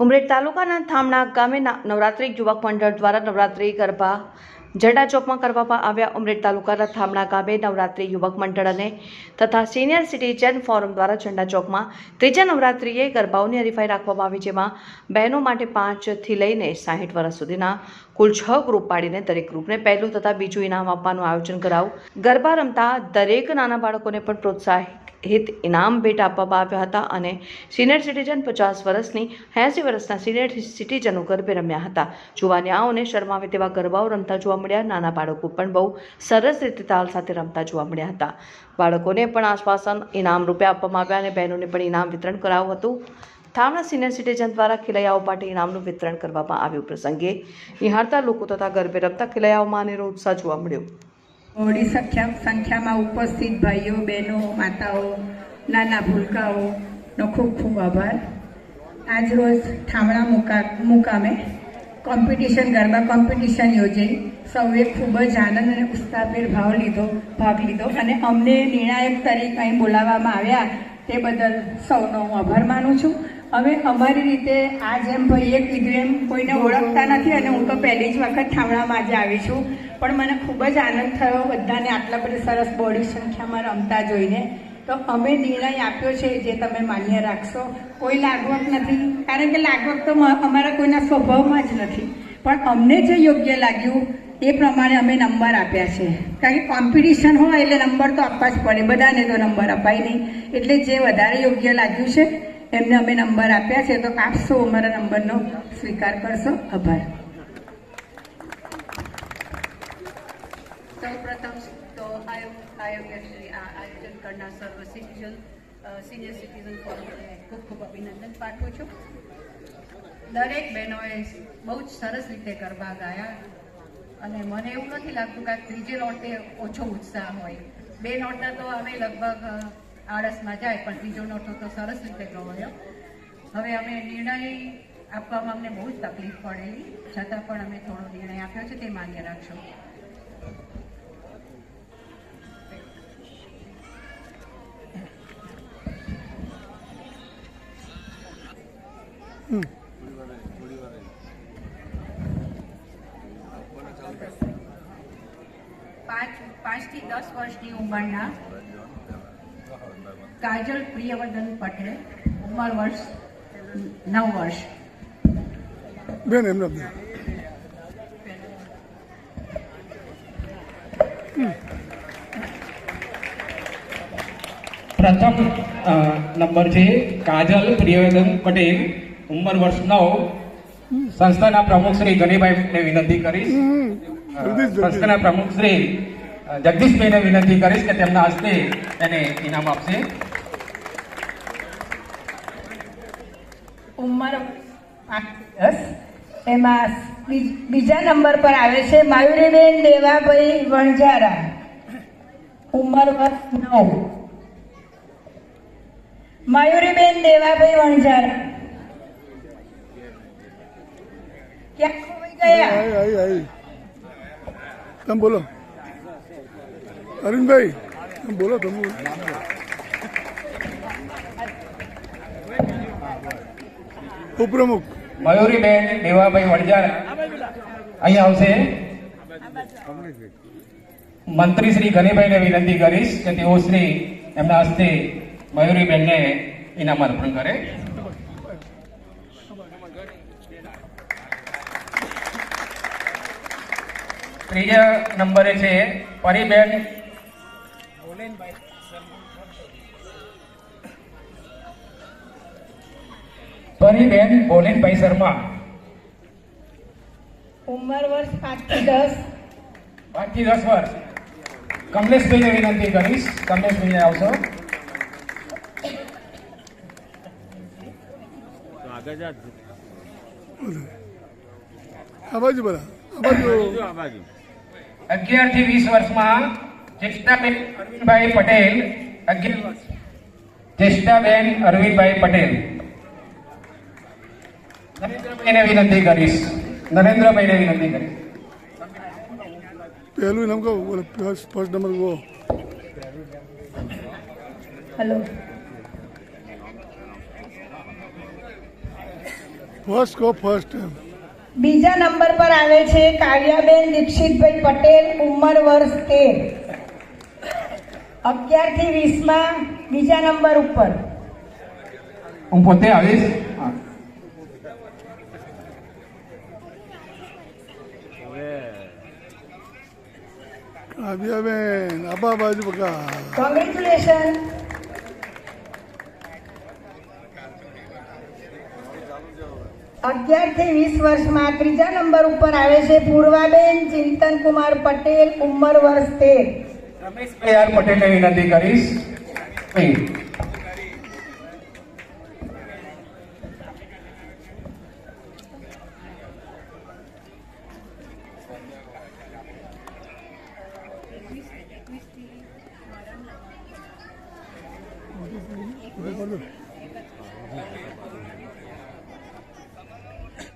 ઉમરેઠ તાલુકાના થામણા ગામે નવરાત્રી યુવક મંડળ દ્વારા નવરાત્રિ ગરબા ઝંડા ચોકમાં કરવામાં આવ્યા. ઉમરેઠ તાલુકાના થામણા ગામે નવરાત્રિ યુવક મંડળ અને તથા સિનિયર સિટીઝન ફોરમ દ્વારા ઝંડા ચોકમાં ત્રીજા નવરાત્રિએ ગરબાઓની હરીફાઈ રાખવામાં આવી, જેમાં બહેનો માટે પાંચથી લઈને સાહીઠ વર્ષ સુધીના કુલ છ ગ્રુપ પાડીને દરેક ગ્રુપને પહેલું તથા બીજું ઇનામ આપવાનું આયોજન કરાવું ગરબા રમતા દરેક નાના બાળકોને પણ પ્રોત્સાહિત ઇનામ ભેટ આપવામાં આવ્યા હતા અને સિનિયર સિટીઝન પચાસ વર્ષની, એંસી વર્ષના સિનિયર સિટીઝનો ગરબે રમ્યા હતા. જુવાનિયાઓને શરમાવે તેવા ગરબાઓ રમતા જોવા મળ્યા. નાના બાળકો પણ બહુ સરસ રીતે તાલ સાથે રમતા જોવા મળ્યા હતા. બાળકોને પણ આશ્વાસન ઇનામ રૂપે આપવામાં આવ્યા અને બહેનોને પણ ઇનામ વિતરણ કરાવ્યું હતું. થામણા સિનિયર સિટીઝન દ્વારા ખેલૈયાઓ માટે ઇનામનું વિતરણ કરવામાં આવ્યું. પ્રસંગે નિહાળતા લોકો તથા ગરબે રમતા ખેલૈયાઓમાં અનેરો ઉત્સાહ જોવા મળ્યો. મોડી સંખ્યા સંખ્યામાં ઉપસ્થિત ભાઈઓ, બહેનો, માતાઓ, નાના ભૂલકાઓનો ખૂબ ખૂબ આભાર. આજરોજ ઠામણા મુકા મુકામે કોમ્પિટિશન, ગરબા કોમ્પિટિશન યોજાઈ સૌએ ખૂબ જ આનંદ અને ઉત્સાહભેર ભાવ લીધો, ભાગ લીધો અને અમને નિર્ણાયક તરીકે અહીં બોલાવવામાં આવ્યા તે બદલ સૌનો હું આભાર માનું છું. હવે અમારી રીતે આ જેમ ભાઈએ કીધું એમ કોઈને ઓળખતા નથી અને હું તો પહેલી જ વખત ઠામણામાં આજે આવી છું. પણ મને ખૂબ જ આનંદ થયો બધાને આટલા બધી સરસ બોડી સંખ્યામાં રમતા જોઈને. તો અમે નિર્ણય આપ્યો છે જે તમે માન્ય રાખશો. કોઈ લાગવક નથી. કારણ કે લાગવક તો અમારા કોઈના સ્વભાવમાં જ નથી. પણ અમને જે યોગ્ય લાગ્યું એ પ્રમાણે અમે નંબર આપ્યા છે. કારણ કે કોમ્પિટિશન હોય એટલે નંબર તો આપવા જ પડે. બધાને તો નંબર અપાય નહીં. એટલે જે વધારે યોગ્ય લાગ્યું છે એમને અમે નંબર આપ્યા છે, તો આપશો અમારા નંબરનો. સ્વીકાર કરશો. આભાર. સૌપ્રથમ તો આયોગ આયોગ્ય આ આયોજન કરનાર સર્વ સિટીઝન સિનિયર સિટીઝન ફોરમને ખૂબ ખૂબ અભિનંદન પાઠવું છું. દરેક બહેનોએ બહુ જ સરસ રીતે ગરબા ગાયા અને મને એવું નથી લાગતું કે ત્રીજે નોટે ઓછો ઉત્સાહ હોય. બે નોટના તો અમે લગભગ આળસમાં જાય પણ ત્રીજો નોટો તો સરસ રીતે ગવાયો. હવે અમે નિર્ણય આપવામાં અમને બહુ જ તકલીફ પડેલી છતાં પણ અમે થોડો નિર્ણય આપ્યો છે તે માન્ય રાખશો. પાંચ પાંચથી દસ વર્ષની ઉંમરના કાજલ પ્રિયવર્ધન પટેલ ઉંમર વર્ષ નવ વર્ષ. બેન એમને પ્રથમ નંબર છે કાજલ પ્રિયવેદન પટેલ ઉંમર વર્ષ નવ. સંસ્થાના પ્રમુખ શ્રી ગનીભાઈને વિનંતી કરીશ. સંસ્થાના પ્રમુખ શ્રી જગદીશભાઈને વિનંતી કરીશ કે તેમના હસ્તે એને ઇનામ આપશે. ઉંમર એમાં બીજા નંબર પર આવે છે માયુરીબેન દેવાભાઈ વણઝારા. ઉંમર વર્ષ નવ. માયુરીબેન દેવાભાઈ વણઝારા. ક્યાં ખોવાઈ ગયા? તમે બોલો? અરવિંદભાઈ તમે બોલો તમે. ઉપપ્રમુખ. મયુરીબેન દેવાભાઈ વણજારા અહીંયા આવશે. મંત્રી શ્રી ગનીભાઈને વિનંતી કરીશ કે તેઓ શ્રી એમના હસ્તે મયુરીબેનને ઇનામ અર્પણ કરે. ત્રીજા નંબરે છે પરીબેન પરીબેન ભોલેનભાઈ શર્મા. ઉંમર વર્ષ પાંચથી દસ. પાંચથી દસ વર્ષ. કમલેશભાઈને વિનંતી કરીશ. કમલેશભાઈને આવશો. અગિયારથી વીસ વર્ષમાં ચેષ્ટાબેન અરવિંદભાઈ પટેલ અગિયાર વર્ષ. ચેષ્ટાબેન અરવિંદભાઈ પટેલ. નરેન્દ્રભાઈને વિનંતી કરીશ. નરેન્દ્રભાઈને વિનંતી કરીશ. પહેલું નામ કહો બોલો ફર્સ્ટ નંબર કહો. હેલો ફર્સ્ટ કો ફર્સ્ટ એમ બીજા નંબર પર આવે છે કાવ્યાબેન દીક્ષિતભાઈ પટેલ ઉંમર વર્ષ તેર. અગિયારથી વીસમાં બીજા નંબર ઉપર. હું પોતે આવીશ? કાવ્યાબેન આબા બાજુ વીસ વર્ષમાં ત્રીજા નંબર ઉપર આવે છે પૂર્વાબેન ચિંતન કુમાર પટેલ ઉંમર વર્ષ તેર. રમેશભાઈ આર પટેલને વિનંતી કરીશ.